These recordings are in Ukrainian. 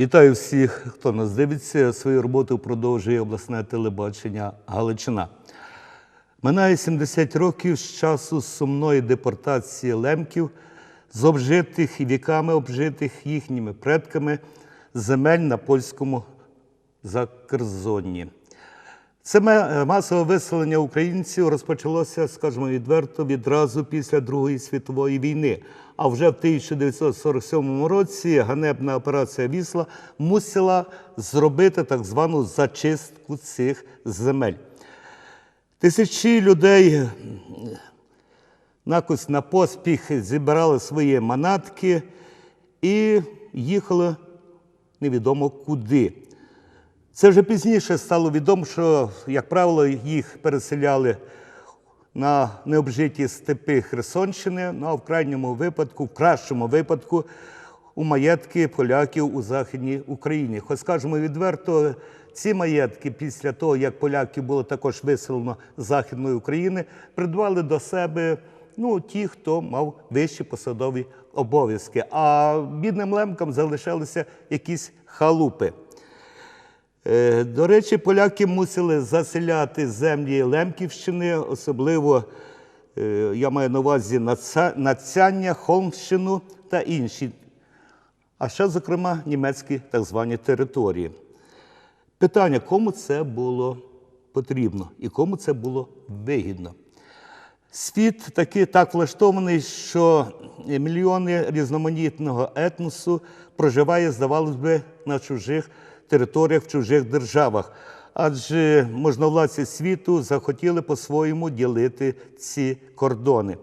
Вітаю всіх, хто нас дивиться. Свою роботу продовжує обласне телебачення Галичина. Минає 70 років з часу сумної депортації лемків з обжитих і віками обжитих їхніми предками земель на польському Закерзонні. Це масове виселення українців розпочалося, скажімо відверто, відразу після Другої світової війни. А вже в 1947 році ганебна операція Вісла мусила зробити так звану зачистку цих земель. Тисячі людей накось на поспіх зібрали свої манатки і їхали невідомо куди. Це вже пізніше стало відомо, що, як правило, їх переселяли на необжиті степи Херсонщини, ну а в крайньому випадку, в кращому випадку, у маєтки поляків у Західній Україні. Хоч скажемо відверто, ці маєтки після того, як поляків було також виселено з Західної України, придбали до себе ну, ті, хто мав вищі посадові обов'язки. А бідним лемкам залишалися якісь халупи. Е, До речі, поляки мусили заселяти землі Лемківщини, особливо е, я маю на увазі Нацяння, Холмщину та інші, а ще, зокрема, німецькі так звані території. Питання, кому це було потрібно і кому це було вигідно. Світ таки так влаштований, що мільйони різноманітного етносу проживає, здавалось би, на чужих територіях, в чужих державах. Адже можновладці світу захотіли по-своєму ділити ці кордони.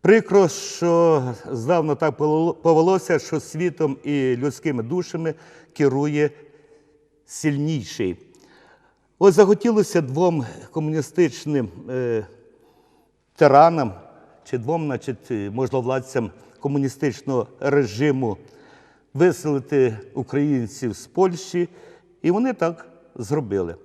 Прикро, що здавна так повелося, що світом і людськими душами керує сильніший. Ось захотілося двом комуністичним е, тиранам чи двом, значить, можновладцям комуністичного режиму виселити українців з Польщі, і вони так зробили.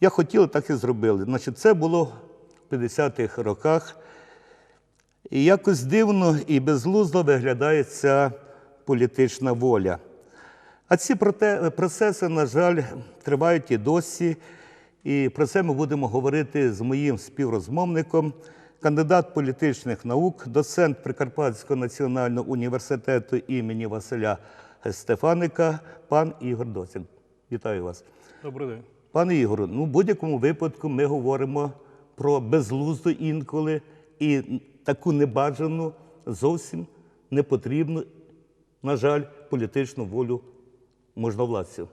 Я хотів, так і зробили. Значить, це було в 50-х роках. І якось дивно і безглуздо виглядає ця політична воля. А ці процеси, на жаль, тривають і досі. І про це ми будемо говорити з моїм співрозмовником, кандидат політичних наук, доцент Прикарпатського національного університету імені Василя Стефаника, пан Ігор Доцяк. Вітаю вас. Добрий день. Пане Ігору, ну в будь-якому випадку ми говоримо про безглузду інколи і таку небажану, зовсім непотрібну, на жаль, політичну волю можновладців.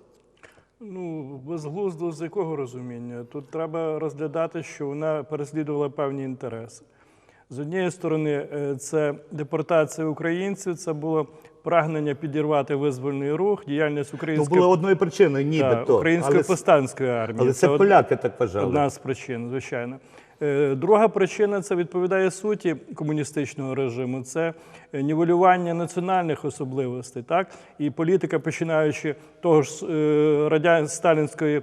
Ну, безглуздо з якого розуміння? Тут треба розглядати, що вона переслідувала певні інтереси. З однієї сторони, е, це депортація українців, це було прагнення підірвати визвольний рух, діяльність Ну, української, було одною причиною, нібито. української повстанської армії. але це поляки так вважали. Одна з причин, звичайно. Е, Друга причина це відповідає суті комуністичного режиму. Це е, нівелювання національних особливостей, так і політика, починаючи того ж е, радян сталінської.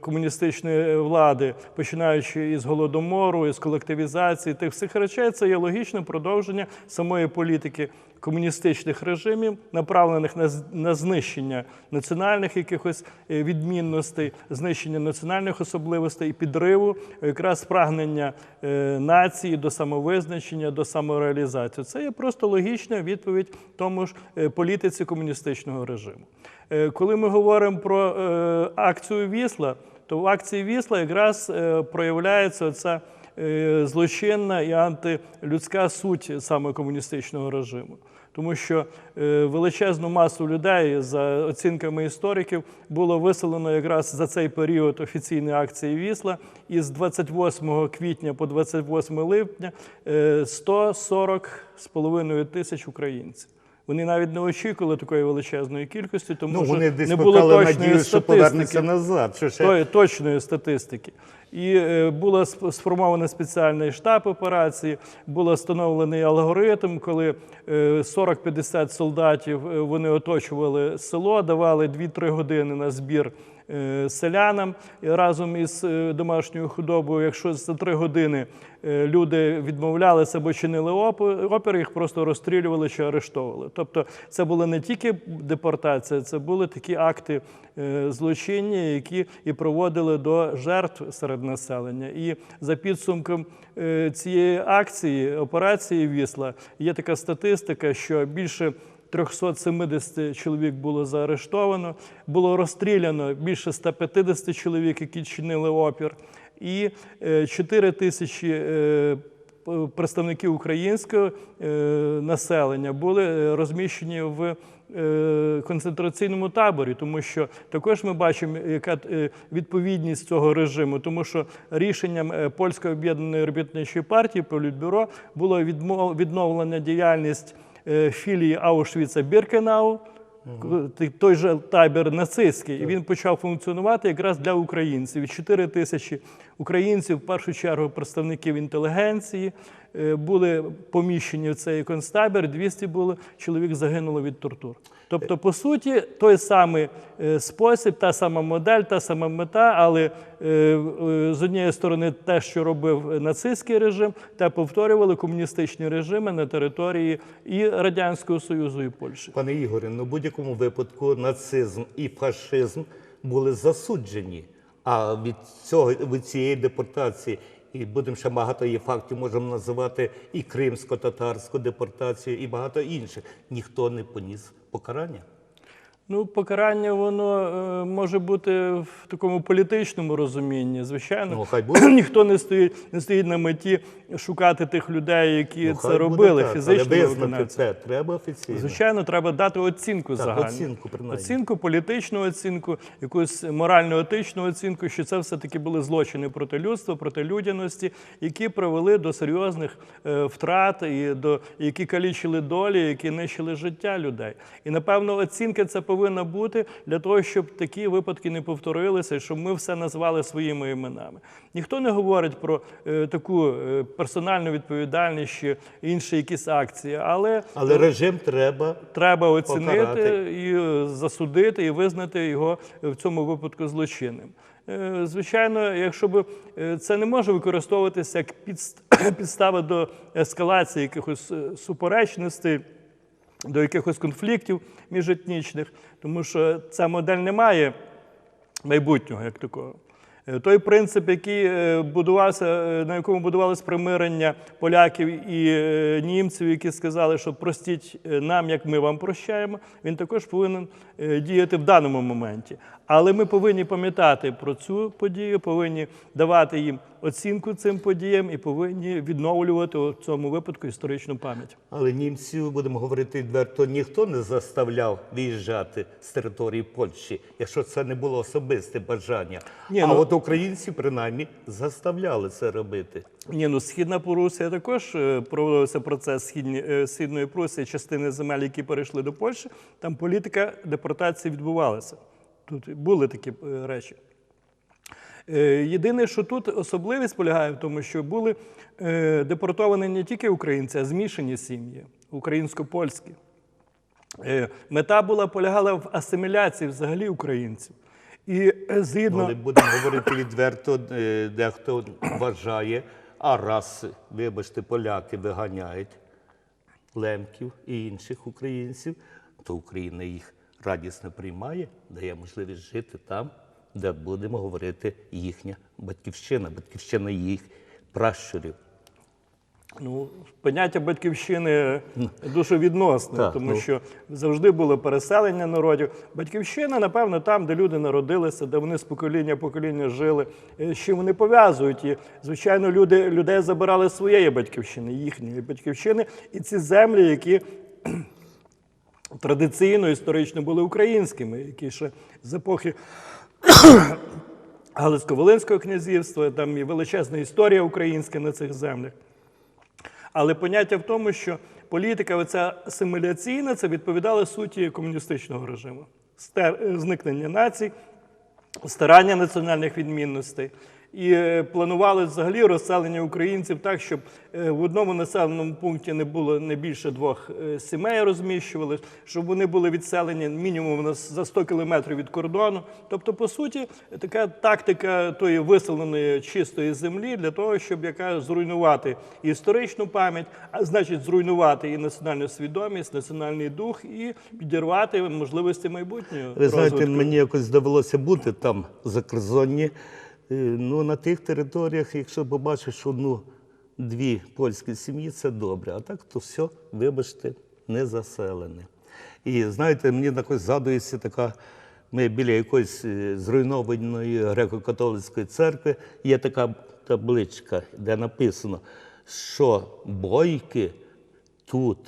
Комуністичної влади, починаючи із голодомору, із колективізації тих всіх речей, це є логічне продовження самої політики комуністичних режимів, направлених на, на знищення національних якихось е, відмінностей, знищення національних особливостей і підриву якраз прагнення е, нації до самовизначення, до самореалізації. Це є просто логічна відповідь тому ж е, політиці комуністичного режиму. Е, Коли ми говоримо про е, акцію Вісла, то в акції Вісла якраз е, проявляється оця е, злочинна і антилюдська суть саме комуністичного режиму. Тому що е, величезну масу людей, за оцінками істориків, було виселено якраз за цей період офіційної акції Вісла, і з 28 квітня по 28 липня е, 140 з половиною тисяч українців. Вони навіть не очікували такої величезної кількості, тому Ну, що вони десь не було точної надію, що повернеться назад. Що ще... точної статистики. І е, було сформований спеціальний штаб операції, було встановлений алгоритм, коли е, 40-50 солдатів е, вони оточували село, давали 2-3 години на збір е, селянам разом із е, домашньою худобою. Якщо за три години е, люди відмовлялися або чинили опір, їх просто розстрілювали чи арештовували. Тобто це була не тільки депортація, це були такі акти е, злочинні, які і проводили до жертв серед населення. І за підсумком е, цієї акції, операції Вісла, є така статистика, що більше 370 чоловік було заарештовано, було розстріляно більше 150 чоловік, які чинили опір, і е, 4 тисячі е, представників українського е, населення були е, розміщені в е, концентраційному таборі, тому що також ми бачимо, яка е, відповідність цього режиму, тому що рішенням е, польської об'єднаної робітничої партії Політбюро було відновлена діяльність е, філії Аушвіца Біркенау. Той же табір нацистський, і він почав функціонувати якраз для українців. І 4 тисячі українців, в першу чергу представників інтелігенції, е, були поміщені в цей концтабір. 200 було чоловік загинуло від тортур. Тобто, по суті, той самий е, спосіб, та сама модель, та сама мета, але е, е, з однієї сторони те, що робив нацистський режим, те повторювали комуністичні режими на території і Радянського Союзу, і Польщі. Пане Ігоре, ну в будь-якому випадку нацизм і фашизм були засуджені. А від цього від цієї депортації, і будемо ще багато є фактів, можемо називати і кримсько-татарську депортацію, і багато інших. Ніхто не поніс покарання. Ну, покарання воно е, може бути в такому політичному розумінні. Звичайно, Ну, хай буде. ніхто не стоїть, не стоїть на меті шукати тих людей, які Ну, це робили так, фізично. але визнати це треба офіційно. Звичайно, треба дати оцінку Так, загальну. оцінку, принаймні. оцінку, політичну оцінку, якусь морально-етичну оцінку, що це все-таки були злочини проти людства, проти людяності, які привели до серйозних е, втрат і до які калічили долі, які нищили життя людей. І напевно, оцінка це повинна бути для того, щоб такі випадки не повторилися, і щоб ми все назвали своїми іменами. Ніхто не говорить про е, таку е, персональну відповідальність чи інші якісь акції, але Але режим треба треба оцінити Покарати. і е, засудити, і визнати його е, в цьому випадку злочинним. Е, Звичайно, якщо б е, це не може використовуватися як підстава до ескалації якихось е, суперечностей, до якихось конфліктів міжетнічних, тому що ця модель не має майбутнього як такого. Е, Той принцип, який е, будувався, е, на якому будувалось примирення поляків і німців, які сказали, що простіть нам, як ми вам прощаємо, він також повинен діяти в даному моменті. Але ми повинні пам'ятати про цю подію, повинні давати їм оцінку цим подіям і повинні відновлювати у цьому випадку історичну пам'ять. Але німців, будемо говорити відверто, ніхто не заставляв виїжджати з території Польщі, якщо це не було особисте бажання. Ні, а ну- от українці принаймні заставляли це робити. Ні, ну східна Прусія також е, проводився процес східні, е, східної Прусії, частини земель, які перейшли до Польщі. Там політика депортації відбувалася. Тут були такі е, речі. Е, Єдине, що тут особливість полягає в тому, що були е, депортовані не тільки українці, а змішані сім'ї, українсько-польські. Е, Мета була полягала в асиміляції взагалі українців. І згідно Але будемо говорити відверто, дехто вважає, а раз, вибачте, поляки виганяють лемків і інших українців, то Україна їх радісно приймає, дає можливість жити там, де будемо говорити їхня батьківщина, батьківщина їх пращурів. Ну, поняття батьківщини дуже відносне, Так, тому ну. що завжди було переселення народів. Батьківщина, напевно, там, де люди народилися, де вони з покоління в покоління жили, е, з чим вони пов'язують. І, звичайно, люди, людей забирали своєї батьківщини, їхньої батьківщини, і ці землі, які традиційно історично були українськими, які ще з епохи Галицько-Волинського князівства, там і величезна історія українська на цих землях. Але поняття в тому, що політика, оця асиміляційна, це відповідала суті комуністичного режиму. Зникнення націй, старання національних відмінностей. І е, планували взагалі розселення українців так, щоб е, в одному населеному пункті не було не більше двох е, сімей розміщували, щоб вони були відселені мінімум за 100 кілометрів від кордону. Тобто, по суті, така тактика тої виселеної чистої землі для того, щоб яка зруйнувати і історичну пам'ять, а значить зруйнувати і національну свідомість, національний дух і підірвати можливості майбутнього. Ви знаєте, розвитку. мені якось довелося бути там в закордонні. Е, Ну, на тих територіях, якщо побачиш одну-дві польські сім'ї, це добре. А так то все, вибачте, не заселене. І знаєте, мені якось згадується така. Ми біля якоїсь е, зруйнованої греко-католицької церкви є така табличка, де написано, що бойки тут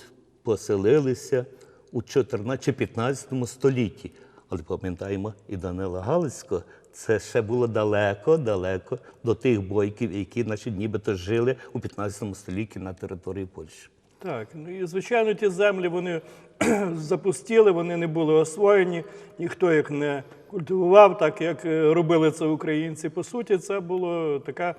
поселилися у 14 чи 15 столітті. Але пам'ятаємо, і Данила Галицького, це ще було далеко-далеко до тих бойків, які значить, нібито жили у 15 столітті на території Польщі. Так, ну і звичайно, ті землі вони запустіли, вони не були освоєні, ніхто їх не культивував, так як е, робили це українці. По суті, це була така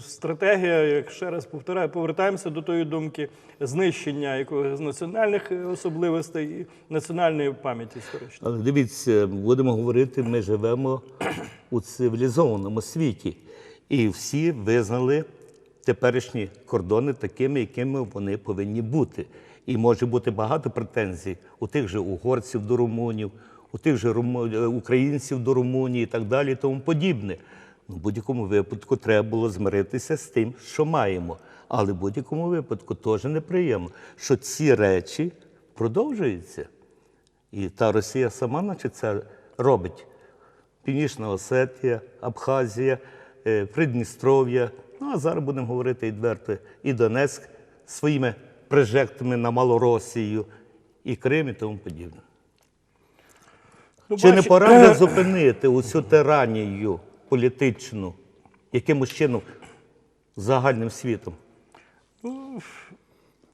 стратегія, як ще раз повторяю, повертаємося до тої думки знищення якогось національних е, особливостей і національної пам'яті історичної. Але дивіться, будемо говорити, ми живемо у цивілізованому світі. І всі визнали теперішні кордони такими, якими вони повинні бути. І може бути багато претензій у тих же угорців до румунів, у тих же е, українців до Румунії і так далі, і тому подібне. В будь-якому випадку треба було змиритися з тим, що маємо. Але в будь-якому випадку теж неприємно, що ці речі продовжуються. І та Росія сама, наче це робить. Північна Осетія, Абхазія, е, Придністров'я. Ну а зараз будемо говорити відверто, і Донецьк своїми прожектами на Малоросію, і Крим і тому подібне. Ну, Чи не пора вже зупинити усю тиранію політичну, якимось чином загальним світом?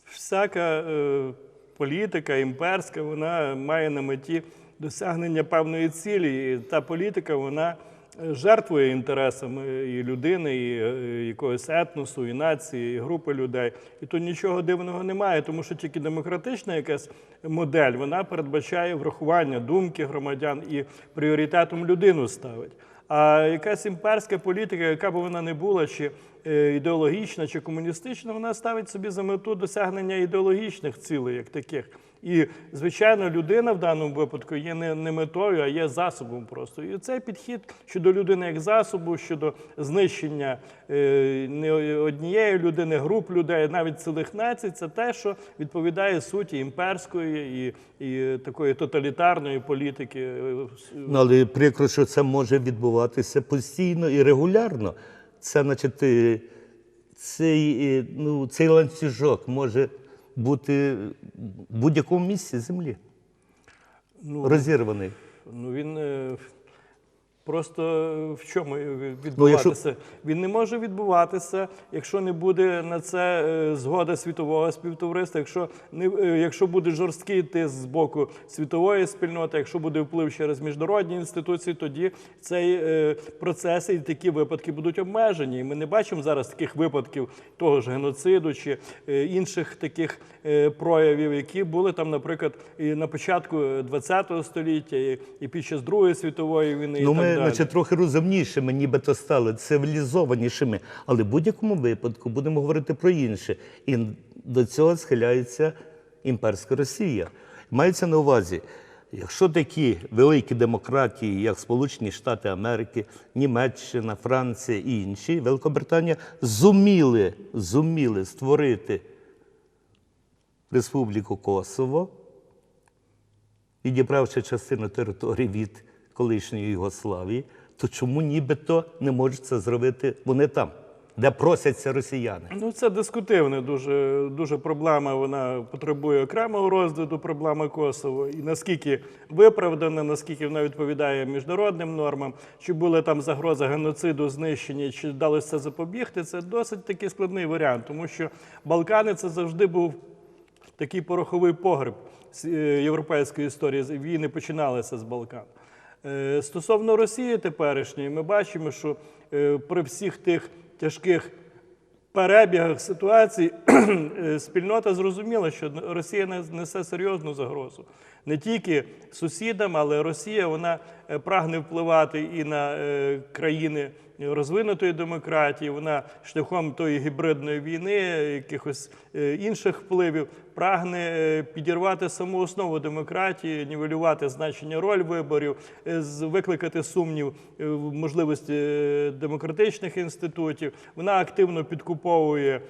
всяка е, політика імперська, вона має на меті досягнення певної цілі. І та політика, вона е, жертвує інтересами і людини, і е, якогось етносу, і нації, і групи людей. І тут нічого дивного немає, тому що тільки демократична якась модель вона передбачає врахування думки громадян і пріоритетом людину ставить. А якась імперська політика, яка б вона не була, чи е, ідеологічна, чи комуністична, вона ставить собі за мету досягнення ідеологічних цілей, як таких. І, звичайно, людина в даному випадку є не, не метою, а є засобом просто. І цей підхід щодо людини як засобу, щодо знищення е, не однієї людини, груп людей, навіть цілих націй, це те, що відповідає суті імперської і, і такої тоталітарної політики. Ну, але прикро, що це може відбуватися постійно і регулярно. Це, значить, е, цей, е, ну, цей ланцюжок може бути в будь-якому місці землі. Ну, Розірваний. Ну він е, просто в чому Ну, відбуватися? Він не може відбуватися, якщо не буде на це е, згода світового співтовариства, якщо не е, якщо буде жорсткий тиск з боку світової спільноти, якщо буде вплив через міжнародні інституції, тоді цей е, процес і такі випадки будуть обмежені. І ми не бачимо зараз таких випадків того ж геноциду чи е, інших таких е, проявів, які були там, наприклад, і на початку ХХ століття, і, під час Другої світової війни. Ну, і так значить, трохи розумнішими, нібито стали цивілізованішими, але в будь-якому випадку будемо говорити про інше. І до цього схиляється імперська Росія. Мається на увазі, якщо такі великі демократії, як Сполучені Штати Америки, Німеччина, Франція і інші, Великобританія, зуміли, зуміли створити Республіку Косово, відібравши частину території від колишньої Югославії, то чому нібито не можуть це зробити вони там, де просяться росіяни? Ну, це дискутивна дуже, дуже проблема. Вона потребує окремого розгляду, проблема Косово. І наскільки виправдана, наскільки вона відповідає міжнародним нормам, чи була там загроза геноциду, знищення, чи вдалося запобігти, це досить такий складний варіант, тому що Балкани це завжди був такий пороховий погреб е, європейської історії. Війни починалися з Балкан. Е, Стосовно Росії теперішньої, ми бачимо, що е, при всіх тих тяжких перебігах ситуації е, спільнота зрозуміла, що Росія не- несе серйозну загрозу не тільки сусідам, але Росія вона е, прагне впливати і на е, країни розвинутої демократії. Вона шляхом тої гібридної війни, якихось е, інших впливів, прагне підірвати саму основу демократії, нівелювати значення роль виборів, викликати сумнів в можливості демократичних інститутів. Вона активно підкуповує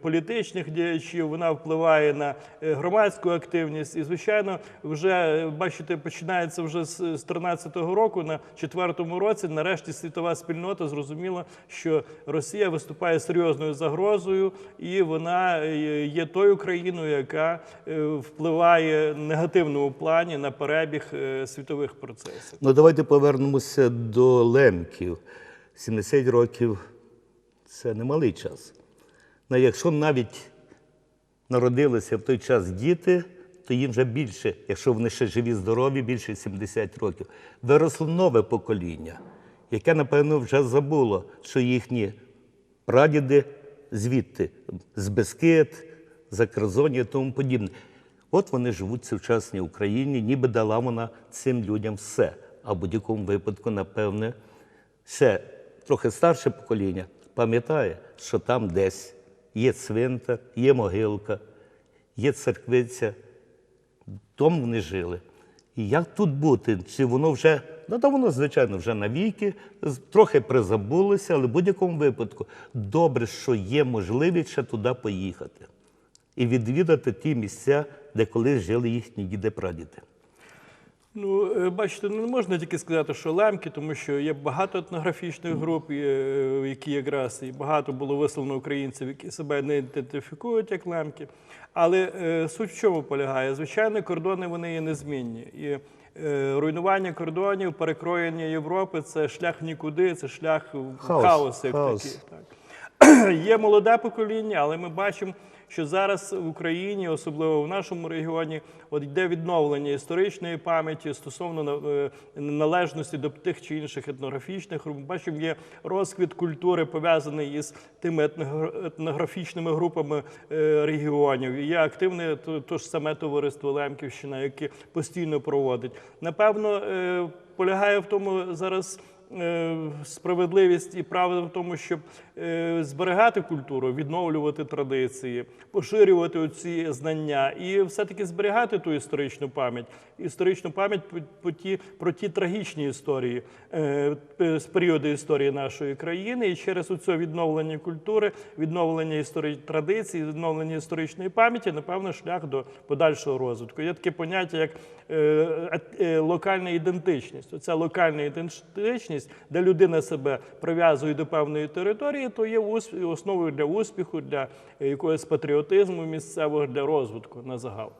політичних діячів, вона впливає на громадську активність. І, звичайно, вже е, бачите, починається вже з 2013 року, на четвертому році. Нарешті світова спільнота зрозуміла, що Росія виступає серйозною загрозою, і вона е, є тою країною, яка е, впливає негативному плані на перебіг е, світових процесів. Ну, давайте повернемося до лемків. 70 років це немалий час. Ну, якщо навіть народилися в той час діти, то їм вже більше, якщо вони ще живі, здорові, більше 70 років. Виросло нове покоління, яке, напевно, вже забуло, що їхні прадіди звідти, з Бескид, Закерзоння і тому подібне. От вони живуть в сучасній Україні, ніби дала вона цим людям все. А в будь-якому випадку, напевне, ще трохи старше покоління пам'ятає, що там десь є цвинтар, є могилка, є церквиця, там вони жили. І як тут бути? Чи воно вже, ну то воно, звичайно, вже навіки, трохи призабулося, але в будь-якому випадку добре, що є можливість ще туди поїхати і відвідати ті місця, де колись жили їхні діди-прадіди. Ну, е, бачите, ну, не можна тільки сказати, що лемки, тому що є багато етнографічних груп, е, які якраз і багато було висловлено українців, які себе не ідентифікують як лемки. Але е, суть в чому полягає? Звичайно, кордони вони є незмінні. І руйнування кордонів, перекроєння Європи це шлях нікуди, це шлях в Хаос, хаос, як хаос. такий. Так. Є молоде покоління, але ми бачимо, що зараз в Україні, особливо в нашому регіоні, от йде відновлення історичної пам'яті стосовно е, належності до тих чи інших етнографічних груп. Бачимо, є розквіт культури пов'язаний із тими етногра- етнографічними групами е, регіонів. Є активне то, ж саме товариство Лемківщина, яке постійно проводить. Напевно, е, полягає в тому зараз справедливість і правда в тому, щоб е, зберігати культуру, відновлювати традиції, поширювати оці знання і все-таки зберігати ту історичну пам'ять. Історичну пам'ять по ті, про ті трагічні історії е, з періоду історії нашої країни. І через оце відновлення культури, відновлення історії традицій, відновлення історичної пам'яті, напевно, шлях до подальшого розвитку. Є таке поняття, як е, е, локальна ідентичність. Оця локальна ідентичність, де людина себе прив'язує до певної території, то є основою для успіху, для якогось патріотизму місцевого, для розвитку на загал.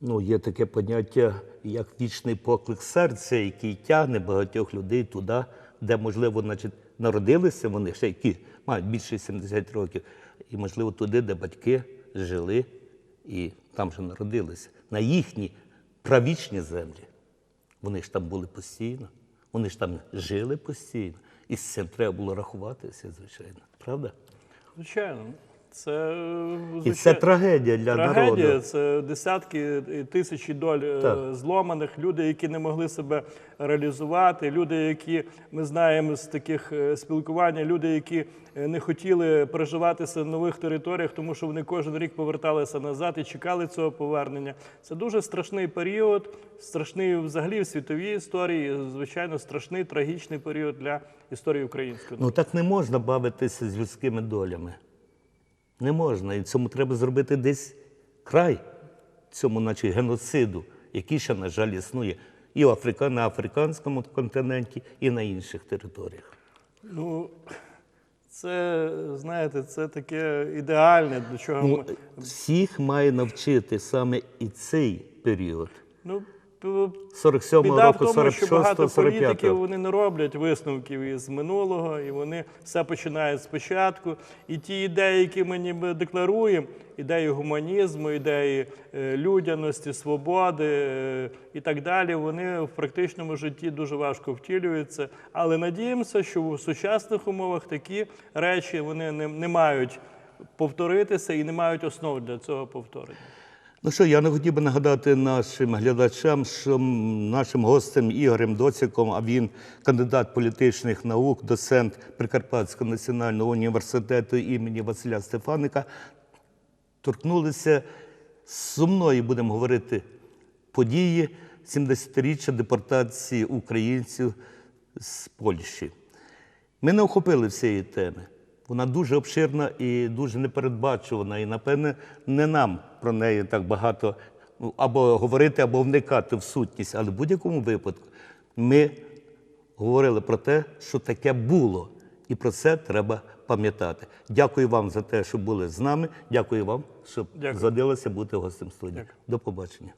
Ну, є таке поняття, як вічний поклик серця, який тягне багатьох людей туди, де, можливо, значить, народилися вони, ще які мають більше 70 років, і, можливо, туди, де батьки жили і там же народилися, на їхні правічні землі. Вони ж там були постійно, вони ж там жили постійно. І з цим треба було рахуватися, звичайно. Правда? Звичайно, це е, І це трагедія для трагедія. народу. Це десятки і тисячі доль е, Так. зломаних, люди, які не могли себе реалізувати, люди, які ми знаємо з таких е, спілкування, люди, які не хотіли проживатися на нових територіях, тому що вони кожен рік поверталися назад і чекали цього повернення. Це дуже страшний період, страшний взагалі в світовій історії, звичайно, страшний трагічний період для історії української. Ну так не можна бавитися з людськими долями. Не можна. І цьому треба зробити десь край, цьому, наче геноциду, який ще, на жаль, існує і в Африка, на африканському континенті, і на інших територіях. Ну, це, знаєте, це таке ідеальне, до чого Ну, ми. всіх має навчити саме і цей період. Ну, 47 Біда в тому, що багато 46 45 політиків вони не роблять висновків із минулого, і вони все починають спочатку. І ті ідеї, які ми ніби декларуємо, ідеї гуманізму, ідеї е, людяності, свободи е, і так далі, вони в практичному житті дуже важко втілюються. Але надіємося, що в сучасних умовах такі речі вони не, не мають повторитися і не мають основ для цього повторення. Ну що, я не хотів би нагадати нашим глядачам, що нашим гостем Ігорем Доціком, а він кандидат політичних наук, доцент Прикарпатського національного університету імені Василя Стефаника, торкнулися сумної, будемо говорити, події 70-річчя депортації українців з Польщі. Ми не охопили всієї теми. Вона дуже обширна і дуже непередбачувана. І, напевне, не нам про неї так багато ну, або говорити, або вникати в сутність. Але в будь-якому випадку ми говорили про те, що таке було. І про це треба пам'ятати. Дякую вам за те, що були з нами. Дякую вам, що Дякую. згодилися бути гостем студії. Дякую. До побачення.